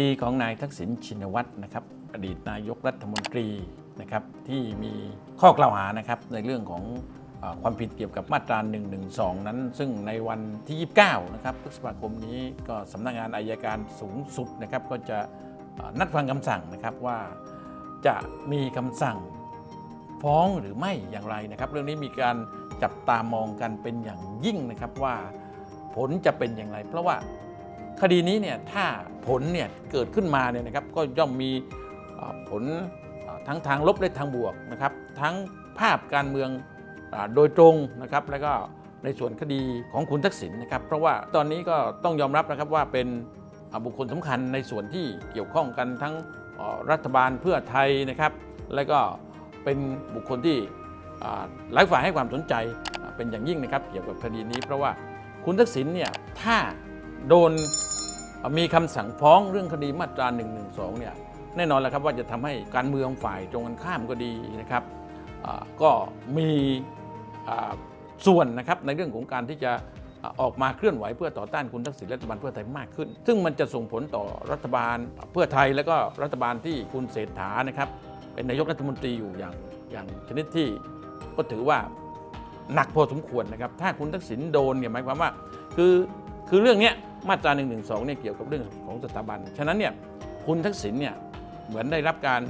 ดีของนายทักษิณชินวัตรนะครับอดีตนายกรัฐมนตรีนะครับที่มีข้อกล่าวหานะครับในเรื่องของอความผิดเกี่ยวกับมาตรา 112 นั้น ซึ่งในวันที่ 29 นะครับพฤษภาคมนี้ก็สำนักงานอายการสูงสุดนะครับก็จะนัดฟังคำสั่งนะครับว่าจะมีคำสั่งฟ้องหรือไม่อย่างไรนะครับ เรื่องนี้มีการจับตามองกันเป็นอย่างยิ่งนะครับว่าผลจะเป็นอย่างไร เพราะว่า คดีนี้เนี่ยถ้าผลเนี่ยเกิดขึ้นมาเนี่ยนะครับก็ย่อมมีผลทั้งทางลบและทางบวกนะครับทั้งภาพการเมืองโดยตรงนะครับแล้วก็ในส่วนคดีของคุณทักษิณนะครับ เพราะว่าตอนนี้ก็ต้องยอมรับนะครับว่าเป็นบุคคลสำคัญในส่วนที่เกี่ยวข้องกันทั้งรัฐบาลเพื่อไทยนะครับ และก็เป็นบุคคลที่หลายฝ่ายให้ความสนใจเป็นอย่างยิ่งนะครับ เกี่ยวกับคดีนี้ เพราะว่าคุณทักษิณเนี่ยถ้า โดนมีคำสั่งฟ้องเรื่องคดีมาตรา1นึเนี่ยแน่นอนแล้วครับว่าจะทำให้การเมืองฝ่ายตรงกันข้ามก็ดีนะครับก็มีส่วนนะครับในเรื่องของการที่จะอออกมาเคลื่อนไหวเพื่อต่อต้านคุณทักษิณรัฐบาลเพื่อไทยมากขึ้น ซึ่งมันจะส่งผลต่อรัฐบาลเพื่อไทยแล้วก็รัฐบาลที่คุณเศรษฐานะครับ เป็นนายกรัฐมนตรีอยู่อย่างอย่างชนิดที่ก็ถือว่าหนักพอสมควรนะครับ ถ้าคุณทักษิณโดนเนี่ยหมายความว่า คือ คือเรื่องนี้มาตรา1นึเนี่ยเกี่ยวกับเรื่องของสถาบัน ฉะนั้นเนี่ยคุณทักษิณเนี่ยเหมือนได้รับการ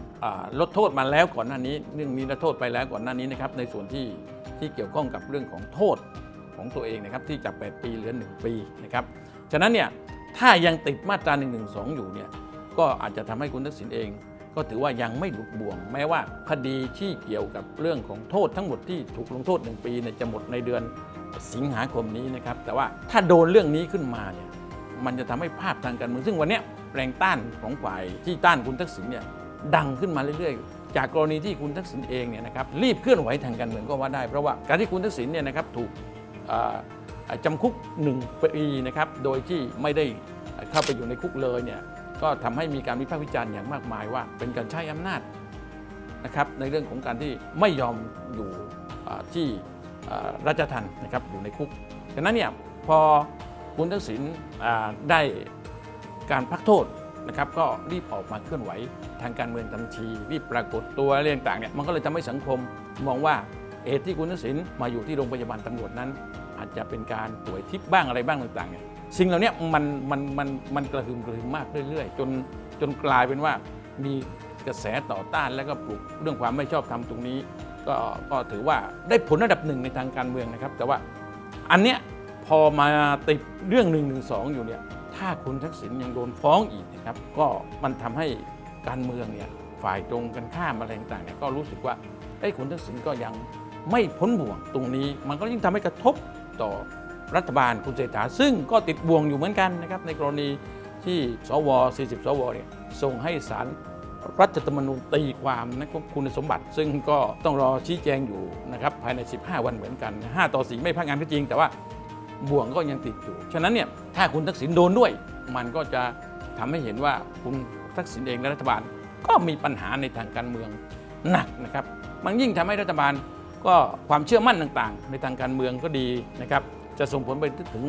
ลดโทษมาแล้วก่อนหน้านี้เรื่องนี้ลดโทษไปแล้วก่อนหน้านี้นะครับในส่วนที่ที่เกี่ยวข้องกับเรื่องของโทษของตัวเองนะครับที่จาก8ปีเหลือ 1 ปีนะครับฉะนั้นเนี่ยถ้ายังติดมาตรา1นึอยู่เนี่ยก็อาจจะทำให้คุณทักษิณเอง ก็ถือว่ายังไม่หลุดบ่วง แม้ว่าคดีที่เกี่ยวกับเรื่องของโทษทั้งหมดที่ถูกลงโทษ 1 ปีเนี่ยจะหมดในเดือน สิงหาคมนี้นะครับ แต่ว่าถ้าโดนเรื่องนี้ขึ้นมาเนี่ยมันจะทำให้ภาพทางการเมืองซึ่งวันนี้แรงต้านของฝ่ายที่ต้านคุณทักษิณเนี่ยดังขึ้นมาเรื่อยๆ จากกรณีที่คุณทักษิณเองเนี่ยนะครับรีบเคลื่อนไหวทางการเมืองก็ว่าได้เพราะว่าการที่คุณทักษิณเนี่ยนะครับถูกอ่าจำคุก1ปีนะครับโดยที่ไม่ได้เข้าไปอยู่ในคุกเลยเนี่ยก็ทำให้มีการวิพากษ์วิจารณ์อย่างมากมายว่า เป็นการใช้อำนาจนะครับในเรื่องของการที่ไม่ยอมอยู่ที่ ราชทันนะครับอยู่ในคุกดังนั้นเนี่ยพอคุณทักษิณได้การพักโทษนะครับก็รีบออกมาเคลื่อนไหวทางการเมืองทันที รีบปรากฏตัวเรื่องต่างเนี่ยมันก็เลยทำให้สังคมมองว่าเหตุที่คุณทักษิณมาอยู่ที่โรงพยาบาลตำรวจนั้น อาจจะเป็นการป่วยทิพย์บ้างอะไรบ้างต่างๆเนี่ยสิ่งเหล่านี้มันมันมันมันกระหึ่มกระหึ่มมากเรื่อยๆ จนจนกลายเป็นว่ามีกระแสต่อต้านแล้วก็ปลุกเรื่องความไม่ชอบธรรมตรงนี้ ก็ก็ถือว่าได้ผลระดับหนึ่งในทางการเมืองนะครับ แต่ว่าอันเนี้ยพอมาติดเรื่อง1นึอยู่เนี่ยถ้าคุณทักษิณยังโดนฟ้องอีกนะครับ ก็มันทำให้การเมืองเนี่ยฝ่ายตรงกันข้ามอะไรต่างๆเนี่ยก็รู้สึกว่าไอ้คุณทักษิณก็ยังไม่พ้นบ่วงตรงนี้ มันก็ยิ่งทำให้กระทบต่อรัฐบาลคุณเศรษฐาซึ่งก็ติดบ่วงอยู่เหมือนกันนะครับในกรณีที่สว 40 สวเนี่ยส่งให้ศาล รัฐธรรมนูญตีความนะครับคุณสมบัติ ซึ่งก็ต้องรอชี้แจงอยู่นะครับภายใน 15 วันเหมือนกัน 5 ต่อ 4 ไม่พักงานก็จริง แต่ว่าบ่วงก็ยังติดอยู่ ฉะนั้นเนี่ยถ้าคุณทักษิณโดนด้วย มันก็จะทำให้เห็นว่าคุณทักษิณเองและรัฐบาล ก็มีปัญหาในทางการเมืองหนักนะครับ มันยิ่งทำให้รัฐบาลก็ความเชื่อมั่นต่างๆ ในทางการเมืองก็ดีนะครับจะส่งผลไปถึง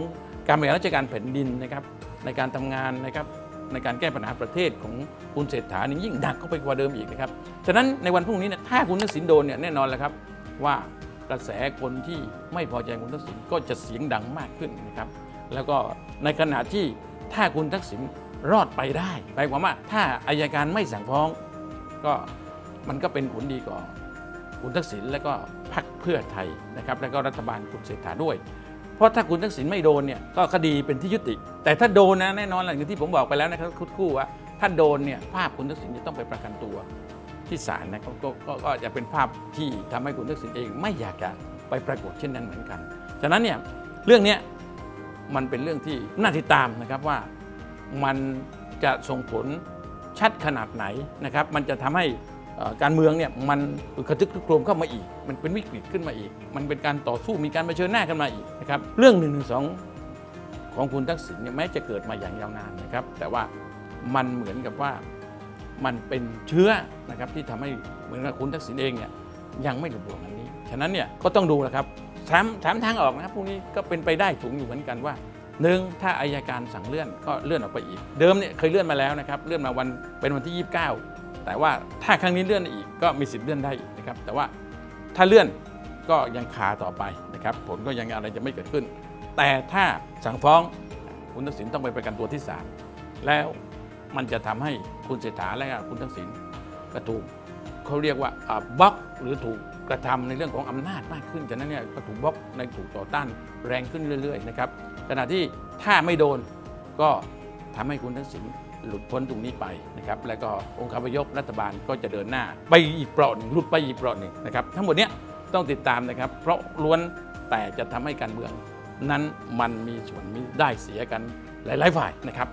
การบริหารราชการแผ่นดินนะครับในการทำงานนะครับ ในการแก้ปัญหาประเทศของคุณเศรษฐานี่ยิ่งหนักเข้าไปกว่าเดิมอีกนะครับฉะนั้นในวันพรุ่งนี้เนี่ยถ้าคุณทักษิณโดนเนี่ยแน่นอนแล้วครับว่ากระแสคนที่ไม่พอใจคุณทักษิณก็จะเสียงดังมากขึ้นนะครับแล้วก็ในขณะที่ถ้าคุณทักษิณรอดไปได้หมายความว่าถ้าอายการไม่สั่งฟ้อง ก็มันก็เป็นผลดีก่อคุณทักษิณและก็พรรคเพื่อไทยนะครับแล้วก็รัฐบาลคุณเศรษฐาด้วย ราะถ้าคุณทักษิณไม่โดนเนี่ยก็คดีเป็นที่ยุติ แต่ถ้าโดนนะแน่นอนอย่างที่ผมบอกไปแล้วนะครับคู่ว่าถ้าโดนเนี่ยภาพคุณทักษิณจะต้องไปประกันตัวที่ศาลนะก็ก็ก็จะเป็นภาพที่ทำให้คุณทักษิณเองไม่อยากจะไปปรากฏเช่นนั้นเหมือนกัน ฉะนั้นเนี่ยเรื่องนี้มันเป็นเรื่องที่น่าติดตามนะครับว่ามันจะส่งผลชัดขนาดไหนนะครับ มันจะทำให้ การเมืองเนี่ยมันกระทึกครึกโครมเข้ามาอีก มันเป็นวิกฤตขึ้นมาอีก มันเป็นการต่อสู้มีการเผชิญหน้ากันมาอีกนะครับเรื่อง1นึของคุณทักษิณเนี่ยแม้จะเกิดมาอย่างยาวนานนะครับ แต่ว่ามันเหมือนกับว่ามันเป็นเชื้อนะครับที่ทำให้เหมือนกับคุณทักษิณเองเนี่ยยังไม่หลุดบ่วงอันนี้ ฉะนั้นเนี่ยก็ต้องดูนะครับสามสามทางออกนะครับพวกนี้ก็เป็นไปได้สูงอยู่เหมือนกันว่าหนึ่งถ้าอายการสั่งเลื่อนก็เลื่อนออกไปอีก เดิมเนี่ยเคยเลื่อนมาแล้วนะครับเลื่อนมาวันเป็นวันที่ 29 แต่ว่าถ้าครั้งนี้เลื่อนอีกก็มีสิทธิ์เลื่อนได้อีกนะครับ แต่ว่าถ้าเลื่อนก็ยังคาต่อไปนะครับ ผลก็ยังอะไรจะไม่เกิดขึ้น แต่ถ้าสั่งฟ้องคุณทักษิณต้องไปประกันตัวที่ศาลแล้วมันจะทำให้คุณเศรษฐาและคุณทักษิณกระถูกเขาเรียกว่าบล็อกหรือถูกกระทำในเรื่องของอำนาจมากขึ้นฉะนั้นเนี่ยก็ถูกบล็อกในถูกต่อต้านแรงขึ้นเรื่อย ๆ นะครับขณะที่ถ้าไม่โดนก็ทำให้คุณทักษิณ หลุดพ้นตรงนี้ไปนะครับแล้วก็องค์คาพยพรัฐบาลก็จะเดินหน้า ไปอีกเปราะหนึ่งหลุดไปอีกเปราะหนึ่งนะครับทั้งหมดเนี้ยต้องติดตามนะครับ เพราะล้วนแต่จะทำให้การเมือง นั้นมันมีส่วนมีได้เสียกันหลาย ๆ ฝ่ายนะครับ